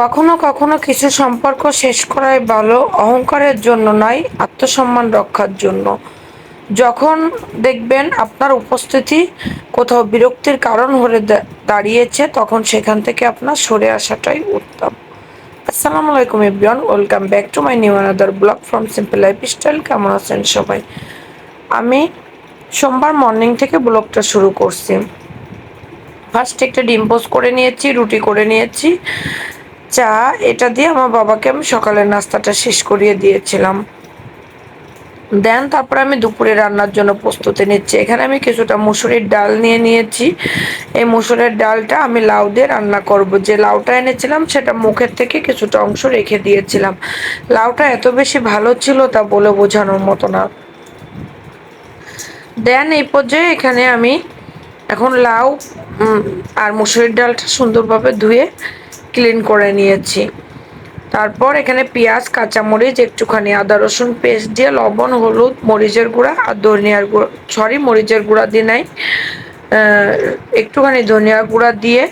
কখনো কখনো কিছু সম্পর্ক শেষ করাই ভালো অহংকারের জন্য নয়, আত্মসম্মান রক্ষার জন্য। যখন দেখবেন আপনার উপস্থিতি কোথাও বিরক্তির কারণ হয়ে দাঁড়িয়েছে, তখন সেখান থেকে আপনার সরে আসাটাই উত্তম। আসসালামু আলাইকুম everyone, welcome back to my new another blog from simple life style. কেমন আছেন সবাই? আমি সোমবার মর্নিং থেকে ব্লগটা শুরু করছি। ফার্স্ট একটা ডিম পোস্ট করে নিয়েছি, রুটি করে নিয়েছি। চা, এটা দিয়ে আমার বাবাকে আমি সকালের নাস্তাটা শেষ করিয়ে দিয়েছিলাম। দেন তারপরে আমি দুপুরে রান্নার জন্য প্রস্তুতি নিচ্ছি। এখানে আমি কিছুটা মুসুরির ডাল নিয়ে নিয়েছি। এই মুসুরের ডালটা আমি লাউ দিয়ে রান্না করব। যে লাউটা এনেছিলাম, সেটা মুখের থেকে কিছুটা অংশ রেখে দিয়েছিলাম। লাউটা এত বেশি ভালো ছিল তা বলে বোঝানোর মতো না। দেন এই পর্যায়ে এখানে আমি এখন লাউ আর মুসুরির ডালটা সুন্দরভাবে ধুয়ে ক্লিন করে নিয়েছি। তারপর এখানে পেঁয়াজ, কাঁচামরিচ, একটুখানি আদা, রসুন পেস্ট দিয়ে লবণ, হলুদ, মরিচের গুঁড়া আর ধনিয়ার গুঁড়া সরি মরিচের গুঁড়া দিয়ে নাই। একটুখানি ধনিয়ার গুঁড়া দিয়ে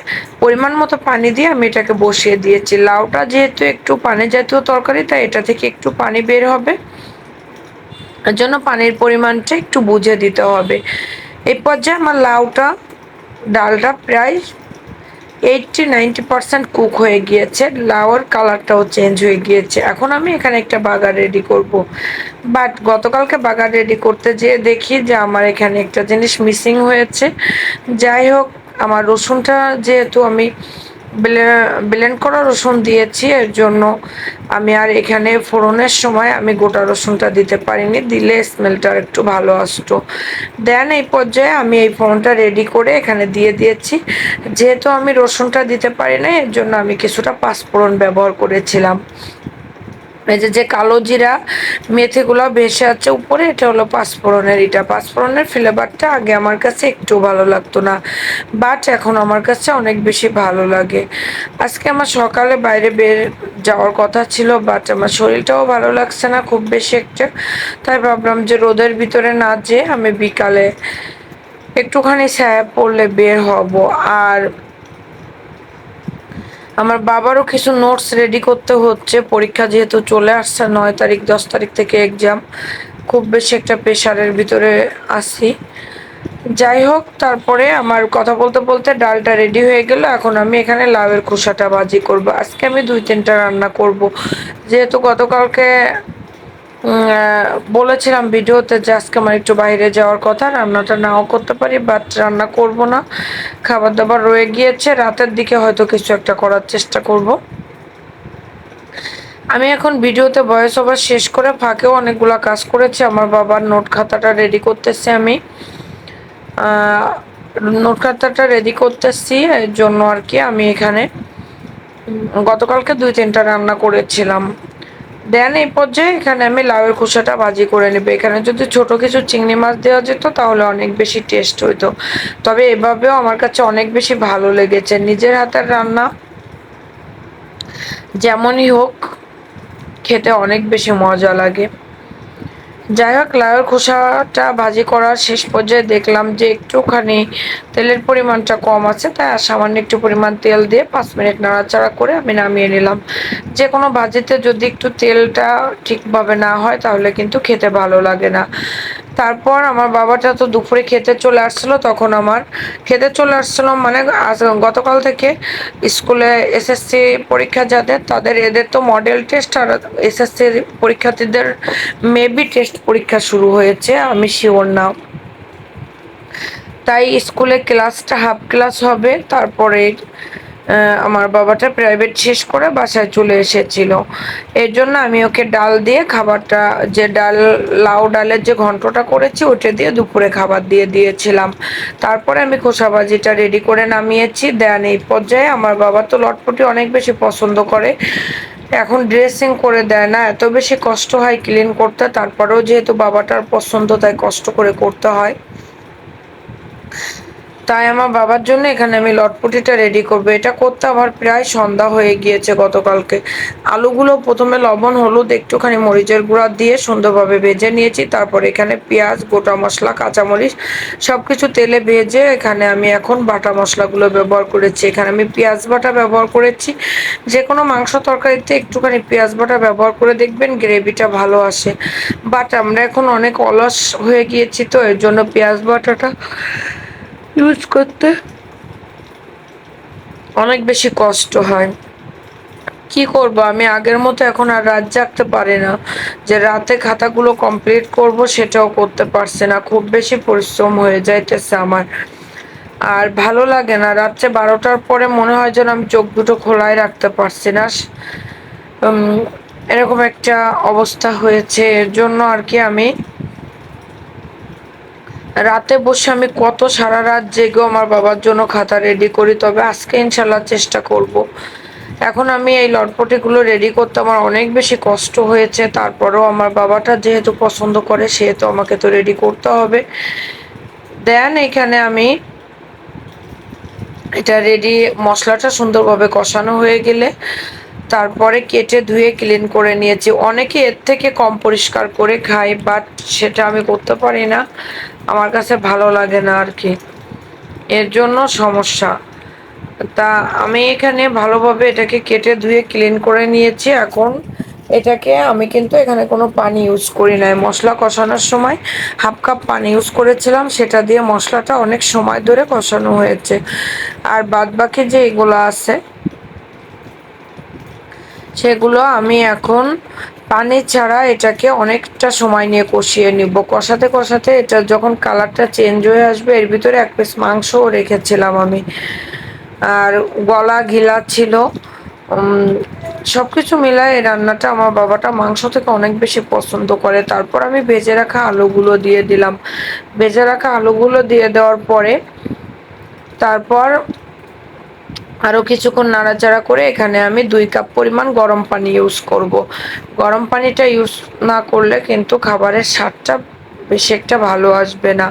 পরিমাণ মতো পানি দিয়ে আমি এটাকে বসিয়ে দিয়েছি। লাউটা যেহেতু একটু পানি জাতীয় তরকারি, তাই এটা থেকে একটু পানি বের হবে। এর জন্য পানির পরিমাণটা একটু বুঝে দিতে হবে। এই পর্যায়ে আমার লাউটা, ডালটা প্রায় এইটটি নাইনটি পারসেন্ট কুক হয়ে গিয়েছে। লাউর কালারটাও চেঞ্জ হয়ে গিয়েছে। এখন আমি এখানে একটা বাগার রেডি করব। বাট গতকালকে বাগার রেডি করতে যেয়ে দেখি যে আমার এখানে একটা জিনিস মিসিং হয়েছে। যাই হোক, আমার রসুনটা যেহেতু আমি ব্লেন্ড করা রসুন দিয়েছি, এর জন্য আমি আর এখানে ফোড়নের সময় আমি গোটা রসুনটা দিতে পারিনি, দিলে স্মেলটা একটু ভালো আসতো। দেন এই পর্যায়ে আমি এই ফোড়নটা রেডি করে এখানে দিয়ে দিয়েছি। যেহেতু আমি রসুনটা দিতে পারি না এর জন্য আমি কিছুটা পাঁচফোড়ন ব্যবহার করেছিলাম। এই যে যে কালো জিরা মেথিগুলো ভেসে আছে উপরে, এটা হলো পাঁচফোড়নের এটা পাঁচফোড়নের ফ্লেভারটা আগে আমার কাছে একটু ভালো লাগতো না বাট এখন আমার কাছে অনেক বেশি ভালো লাগে। আজকে আমার সকালে বাইরে বের যাওয়ার কথা ছিল বাট আমার শরীরটাও ভালো লাগছে না, খুব বেশি একটা। তাই ভাবলাম যে রোদের ভিতরে না যেয়ে আমি বিকালে একটুখানি ছায়া পড়লে বের হব। আর আমার বাবারও কিছু নোটস রেডি করতে হচ্ছে। পরীক্ষা যেহেতু চলে আসছে, নয় তারিখ, দশ তারিখ থেকে এক্সাম খুব বেশি একটা প্রেশারের ভিতরে আসি যাই হোক, তারপরে আমার কথা বলতে বলতে ডালটা রেডি হয়ে গেল। এখন আমি এখানে লাভের খোসাটা বাজি করব। আজকে আমি দুই তিনটা রান্না করব। যেহেতু গতকালকে বলেছিলাম ভিডিওতে যে আজকে আমার একটু বাইরে যাওয়ার কথা, রান্নাটা নাও করতে পারি বাট রান্না করব না। খাবার দাবার রয়ে গিয়েছে, রাতের দিকে হয়তো কিছু একটা করার চেষ্টা করব। আমি এখন ভিডিওতে ভয়েস ওভার শেষ করে ফাঁকেও অনেকগুলো কাজ করেছি, আমার বাবার নোট খাতাটা রেডি করতেছি আমি। নোট খাতাটা রেডি করতেছি, এর জন্য আর কি আমি এখানে। গতকালকে দুই তিনটা রান্না করেছিলাম। দেন এই পর্যায়ে এখানে আমি লাউয়ের খোসাটা ভাজি করে নেব। এখানে যদি ছোট কিছু চিংড়ি মাছ দেওয়া যেত তাহলে অনেক বেশি টেস্ট হইতো। তবে এভাবেও আমার কাছে অনেক বেশি ভালো লেগেছে। নিজের হাতের রান্না যেমনই হোক, খেতে অনেক বেশি মজা লাগে। যাই হোক, লাউয়ের খোসাটা ভাজি করার শেষ পর্যায়ে দেখলাম যে একটুখানি তেলের পরিমাণটা কম আছে, তাই সামান্য একটু পরিমাণ তেল দিয়ে পাঁচ মিনিট নাড়াচাড়া করে আমি নামিয়ে নিলাম। যে কোনো ভাজিতে যদি একটু তেলটা ঠিকভাবে না হয়, তাহলে কিন্তু খেতে ভালো লাগে না। তারপর আমার বাবাটা তো দুপুরে খেতে চলে আসছিল তখন আমার খেতে চলে আসছিল মানে গতকাল থেকে স্কুলে এসএসসি পরীক্ষা যাদের, তাদের এদের তো মডেল টেস্ট আর এসএসসি পরীক্ষার্থীদের মেবি টেস্ট পরীক্ষা শুরু হয়েছে, আমি শিওর না। তাই স্কুলে ক্লাসটা হাফ ক্লাস হবে, তারপরে আমার বাবাটা প্রাইভেট শেষ করে বাসায় চলে এসেছিল। এর জন্য আমি ওকে ডাল দিয়ে খাবারটা, যে ডাল, লাউ ডালের যে ঘন্টটা করেছি, ওটা দিয়ে দুপুরে খাবার দিয়ে দিয়েছিলাম। তারপরে আমি খোসাবাজিটা রেডি করে নামিয়েছি। দেন এই পর্যায়ে আমার বাবা তো লটপটি অনেক বেশি পছন্দ করে। এখন ড্রেসিং করে দেয় না, এত বেশি কষ্ট হয় ক্লিন করতে। তারপরেও যেহেতু বাবাটার পছন্দ, তাই কষ্ট করে করতে হয়। তাই আমার বাবার জন্য এখানে আমি লটপটিটা রেডি করব। এটা করতে আমার প্রায় সন্ধ্যা হয়ে গিয়েছে গতকালকে। আলুগুলো প্রথমে লবণ, হলুদ, একটুখানি মরিচের গুঁড়া দিয়ে সুন্দরভাবে ভেজে নিয়েছি। তারপর এখানে পেঁয়াজ, গোটা মশলা, কাঁচামরিচ সব কিছু তেলে ভেজে এখানে আমি এখন বাটা মশলাগুলো ব্যবহার করেছি। এখানে আমি পেঁয়াজ বাটা ব্যবহার করেছি। যে কোনো মাংস তরকারিতে একটুখানি পেঁয়াজ বাটা ব্যবহার করে দেখবেন গ্রেভিটা ভালো আসে। বাট আমরা এখন অনেক অলস হয়ে গিয়েছি তো, এর জন্য পেঁয়াজ বাটাটা ইউজ করতে অনেক বেশি কষ্ট হয়। কি করব? আমি আগের মতো এখন আর রাত জাগতে পারি না। যে রাতে খাতাগুলো কমপ্লিট করব সেটাও করতে পারছে না। খুব বেশি পরিশ্রম হয়ে যাইতেছে আমার। আর ভালো লাগে না। রাত্রে বারোটার পরে মনে হয় যেন আমি চোখ দুটো খোলাই রাখতে পারছি না। এরকম একটা অবস্থা হয়েছে। এর জন্য আর কি আমি রাতে বসে আমি কত সারা রাত জেগেও আমার বাবার জন্য খাতা রেডি করি, তবে আজকে ইনশাল্লাহ চেষ্টা করব। এখন আমি এই লটপটিগুলো রেডি করতে আমার অনেক বেশি কষ্ট হয়েছে, তারপরেও আমার বাবাটা যেহেতু পছন্দ করে, সেহেতু আমাকে তো রেডি করতে হবে। দেন এখানে আমি এটা রেডি মশলাটা সুন্দরভাবে কষানো হয়ে গেলে তারপরে কেটে ধুয়ে ক্লিন করে নিয়েছি। অনেকে এর থেকে কম পরিষ্কার করে খায় বাট সেটা আমি করতে পারি না। আমার কাছে ভালো লাগে না আর কি। এর জন্য সমস্যা। তা আমি এখানে ভালোভাবে এটাকে কেটে ধুয়ে ক্লিন করে নিয়েছি। এখন এটাকে আমি কিন্তু এখানে কোনো পানি ইউজ করি নাই। মশলা কষানোর সময় হাফ কাপ পানি ইউজ করেছিলাম। সেটা দিয়ে মশলাটা অনেক সময় ধরে কষানো হয়েছে। আর বাদ বাকি যে এগুলো আছে, সেগুলো আমি এখন পানি ছাড়া এটাকে অনেকটা সময় নিয়ে কষিয়ে নিব। কষাতে কষাতে এটা যখন কালারটা চেঞ্জ হয়ে আসবে, এর ভিতরে এক পিস মাংসও রেখেছিলাম আমি। আর গলা ঘিলা ছিল। সব কিছু মিলায় এই রান্নাটা আমার বাবাটা মাংস থেকে অনেক বেশি পছন্দ করে। তারপর আমি ভেজে রাখা আলুগুলো দিয়ে দিলাম। ভেজে রাখা আলুগুলো দিয়ে দেওয়ার পরে, তারপর আরও কিছুক্ষণ নাড়াচাড়া করে এখানে আমি দুই কাপ পরিমাণ গরম পানি ইউজ করব। গরম পানিটা ইউজ না করলে কিন্তু খাবারের স্বাদটা বেশি একটা ভালো আসবে না।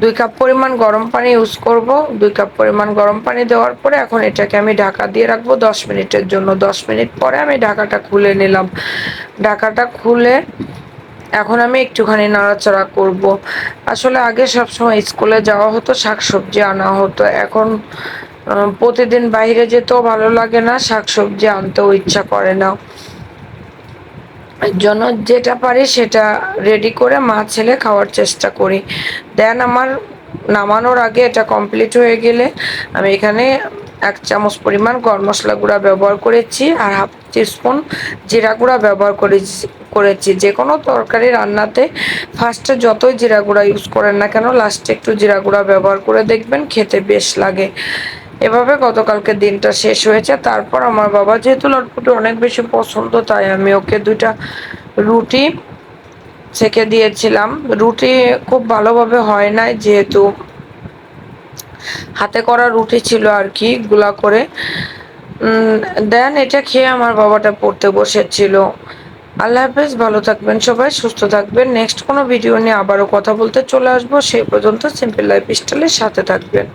দুই কাপ পরিমাণ গরম পানি ইউজ করব। দুই কাপ পরিমাণ গরম পানি দেওয়ার পরে এখন এটাকে আমি ঢাকা দিয়ে রাখব দশ মিনিটের জন্য। দশ মিনিট পরে আমি ঢাকাটা খুলে নিলাম। ঢাকাটা খুলে এখন আমি একটুখানি নাড়াচাড়া করব। আসলে আগে সবসময় স্কুলে যাওয়া হতো, শাকসবজি আনা হতো। এখন প্রতিদিন বাইরে যেতেও ভালো লাগে না, শাকসবজি আনতেও ইচ্ছা করে না। জন্য যেটা পারি সেটা রেডি করে মা, ছেলে খাওয়ার চেষ্টা করি। দেন আমার নামানোর আগে এটা কমপ্লিট হয়ে গেলে আমি এখানে এক চামচ পরিমাণ গরম মশলা গুঁড়া ব্যবহার করেছি আর হাফ স্পুন জিরা গুঁড়া ব্যবহার করেছি করেছি। যে কোনো তরকারি রান্নাতে ফার্স্টে যতই জিরা গুঁড়া ইউজ করেন না কেন লাস্টে একটু জিরা গুঁড়া ব্যবহার করে দেখবেন খেতে বেশ লাগে। এভাবে গতকালকে দিনটা শেষ হয়েছে। তারপর আমার বাবা যেহেতু লটপুটি অনেক বেশি পছন্দ, তাই আমি ওকে দুইটা রুটি সেকে দিয়েছিলাম। রুটি খুব ভালোভাবে হয় নাই, যেহেতু হাতে করা রুটি ছিল আর কি গুলা করে। দেন এটা খেয়ে আমার বাবাটা পড়তে বসেছিল। আল্লাহ হাফেজ, ভালো থাকবেন সবাই, সুস্থ থাকবেন। নেক্সট কোনো ভিডিও নিয়ে আবারও কথা বলতে চলে আসব। সেই পর্যন্ত সিম্পল লাইফ স্টাইলের সাথে থাকবেন।